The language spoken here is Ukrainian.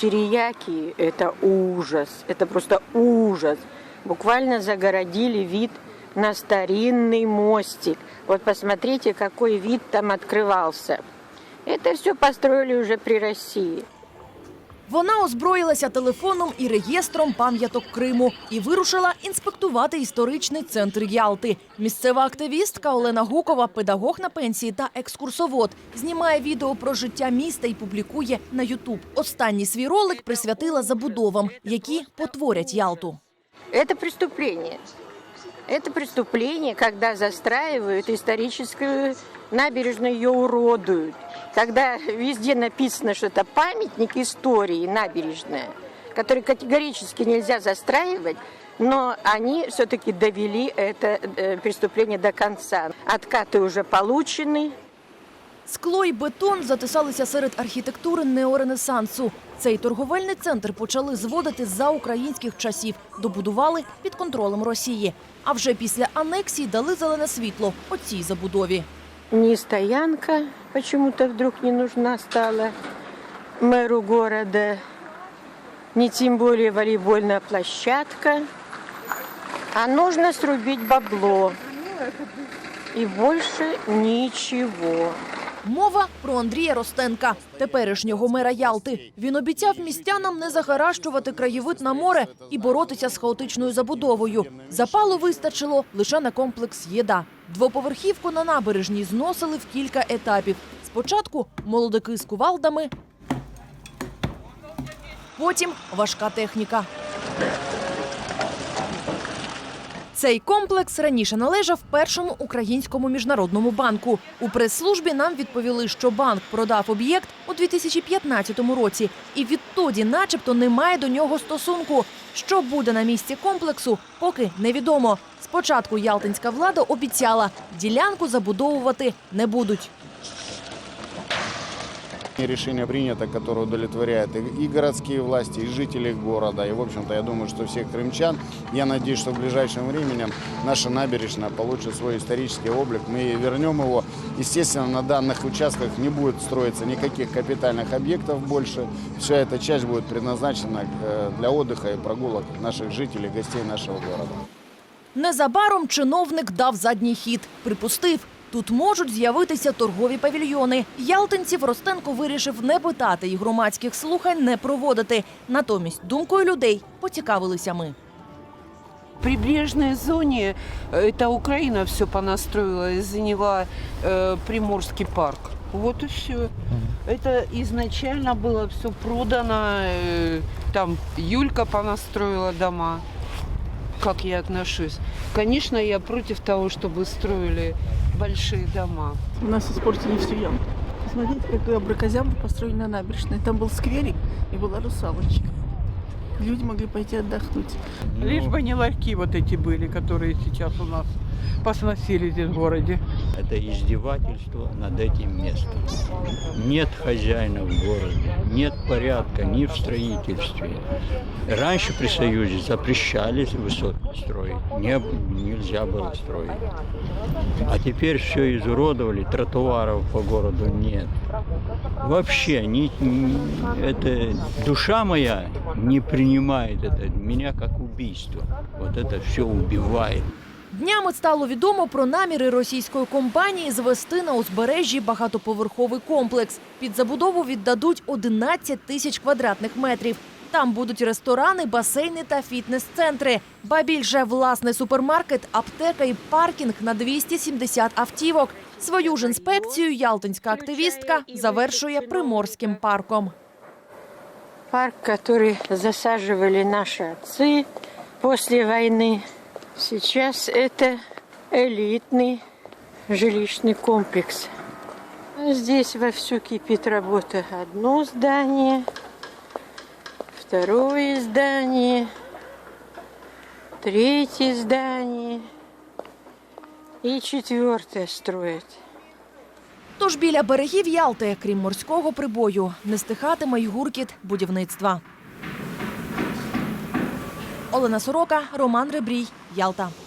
терияки – это ужас, это просто ужас. Буквально загородили вид на старинный мостик. Вот посмотрите, какой вид там открывался. Это все построили уже при России. Вона озброїлася телефоном і реєстром пам'яток Криму і вирушила інспектувати історичний центр Ялти. Місцева активістка Олена Гукова, педагог на пенсії та екскурсовод, знімає відео про життя міста і публікує на Ютуб. Останній свій ролик присвятила забудовам, які потворять Ялту. Это преступление. Это преступление, когда застраивают историческую набережную, ее уродуют. Когда везде написано, что это памятник истории, набережная, который категорически нельзя застраивать, но они все-таки довели это э, преступление до конца. Откаты уже получены, Скло і бетон затисалися серед архітектури неоренесансу. Цей торговельний центр почали зводити за українських часів, добудували під контролем Росії. А вже після анексії дали зелене світло оцій забудові. Ни стоянка почему-то вдруг не нужна стала мэру города, ни тем более волейбольная площадка. А нужно срубить бабло. И больше ничего. Мова про Андрія Ростенка, теперішнього мера Ялти. Він обіцяв містянам не захаращувати краєвид на море і боротися з хаотичною забудовою. Запалу вистачило лише на комплекс єда. Двоповерхівку на набережній зносили в кілька етапів. Спочатку молодики з кувалдами, потім важка техніка. Цей комплекс раніше належав першому українському міжнародному банку. У прес-службі нам відповіли, що банк продав об'єкт у 2015 році, і відтоді, начебто, немає до нього стосунку. Що буде на місці комплексу, поки невідомо. Спочатку ялтинська влада обіцяла, ділянку забудовувати не будуть. Решение принято, которое удовлетворяет и и городские власти, и жителей города. И, в общем-то, я думаю, что всех крымчан. Я надеюсь, что в ближайшем времени наша набережная получит свой исторический облик. Мы вернем его. Естественно, на данных участках не будет строиться никаких капитальных объектов больше. Вся эта часть будет предназначена э, для отдыха и прогулок наших жителей, гостей нашего города. Незабаром чиновник дав задній хід. Припустив, тут можуть з'явитися торгові павільйони. Ялтинців Ростенко вирішив не питати і громадських слухань не проводити. Натомість думкою людей поцікавилися ми. В прибрежной зоне э, это Украина все понастроила и заняла э, Приморский парк. Вот и все. Это изначально было все продано. э, там Юлька понастроила дома. Как я отношусь? Конечно, я против того, чтобы строили большие дома. У нас испортили всю яму. Посмотрите, какую абракозямбу построили на набережной. Там был скверик и была русалочка. Люди могли пойти отдохнуть. Лишь бы не ларьки вот эти были, которые сейчас у нас посносили здесь в городе. Это издевательство над этим местом. Нет хозяина в городе, нет порядка ни в строительстве. Раньше при Союзе запрещали высотки строить, не, нельзя было строить. А теперь все изуродовали, тротуаров по городу нет. Вообще, ни, ни- это, душа моя не принимает это, меня как убийство. Вот это все убивает. Днями стало відомо про наміри російської компанії звести на узбережжі багатоповерховий комплекс. Під забудову віддадуть 11 тисяч квадратних метрів. Там будуть ресторани, басейни та фітнес-центри. Ба більше власний супермаркет, аптека і паркінг на 270 автівок. Свою ж інспекцію ялтинська активістка завершує приморським парком. Парк, который засаживали наши отцы после войны. Сейчас это элитный жилищный комплекс. Здесь вовсю кипит работа. Одно здание, второе здание, третье здание и четвертое строят. Тож біля берегів Ялти, крім морського прибою, не стихатиме й гуркіт будівництва. Олена Сорока, Роман Ребрій, Ялта.